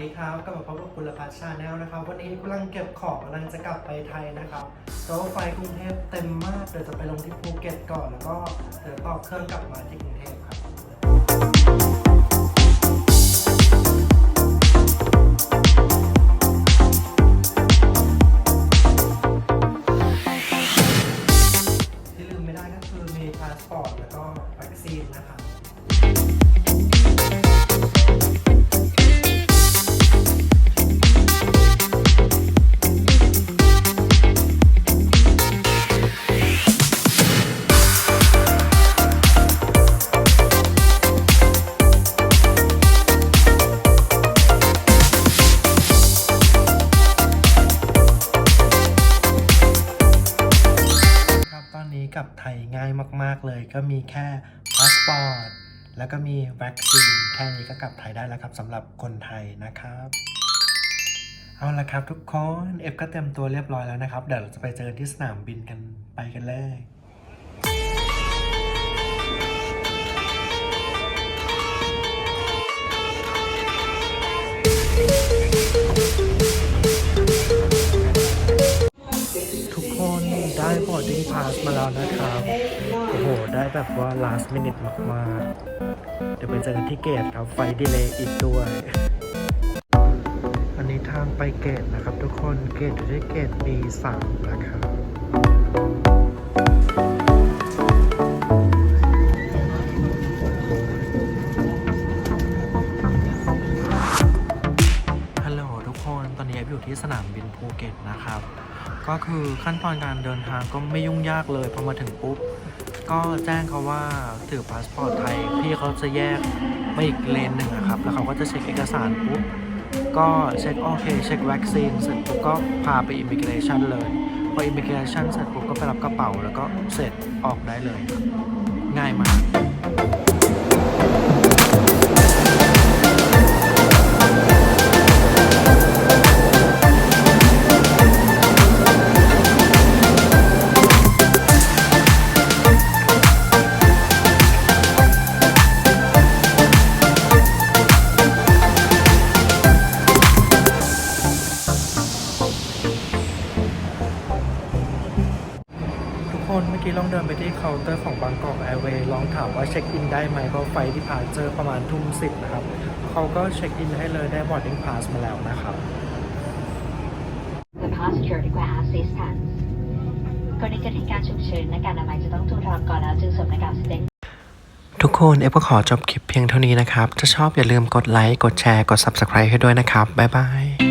ดีครับกลับมาพบกับคุณละพัชชาแนลนะครับ วันนี้กำลังเก็บของกำลังจะกลับไปไทยนะครับรถไฟกรุงเทพเต็มมากเดี๋ยวจะไปลงที่ภูเก็ตก่อน แล้วก็เดี๋ยวต่อเครื่องกลับมาที่กรุงเทพครับ นี้กับไทยง่ายมาก ๆ เลย ก็มีแค่พาสปอร์ตแล้วก็มีวัคซีนแค่นี้ก็กลับไทยได้แล้วครับสำหรับคนไทยนะครับ เอาละครับทุกคนเอฟก็เต็มตัวเรียบร้อยแล้วนะครับ เดี๋ยวเราจะไปเจอที่สนามบินกันไปกันเลย โอ้โห ได้แบบว่า last minute มากๆ เดี๋ยวไปเจอกันที่เกตครับ ไฟดีเลย์อีกด้วย อันนี้ทางไปเกตนะครับทุกคน เกตอยู่ที่เกต B3 นะครับ ที่สนามบินภูเก็ตนะครับ ก็คือขั้นตอนการเดินทางก็ไม่ยุ่งยากเลยพอมาถึงปุ๊บ ก็แจ้งเขาว่าถือพาสปอร์ตไทยพี่เขาจะแยกมาอีกเลนหนึ่งนะครับ แล้วเขาก็จะเช็คเอกสารปุ๊บก็เช็คโอเคเช็ควัคซีนเสร็จปุ๊บก็พาไปอิมิเกรชันเลยพออิมิเกรชันเสร็จปุ๊บก็ไปรับกระเป๋าแล้วก็เสร็จออกได้เลย ง่ายมาก คนเมื่อกี้ลองเดินไปที่เคาน์เตอร์ของบางกอกแอร์เวย์ลองถามว่าเช็คอินได้ไหมเพราะไฟล์ที่ผ่านเจอประมาณทุ่มสิบนะครับ เขาก็เช็คอินให้เลยได้ boarding pass มาแล้วนะครับ The passenger require assistance กรณีเกิดเหตุการณ์ฉุกเฉินนักการอนามัยจะต้องทูลถอนก่อนแล้วจึงสวมหน้ากากแสดงทุกคนเอฟก็ขอจบคลิปเพียงเท่านี้นะครับ ถ้าชอบอย่าลืมกดไลค์ กดแชร์ กด Subscribe ให้ด้วยนะครับ บ๊ายบาย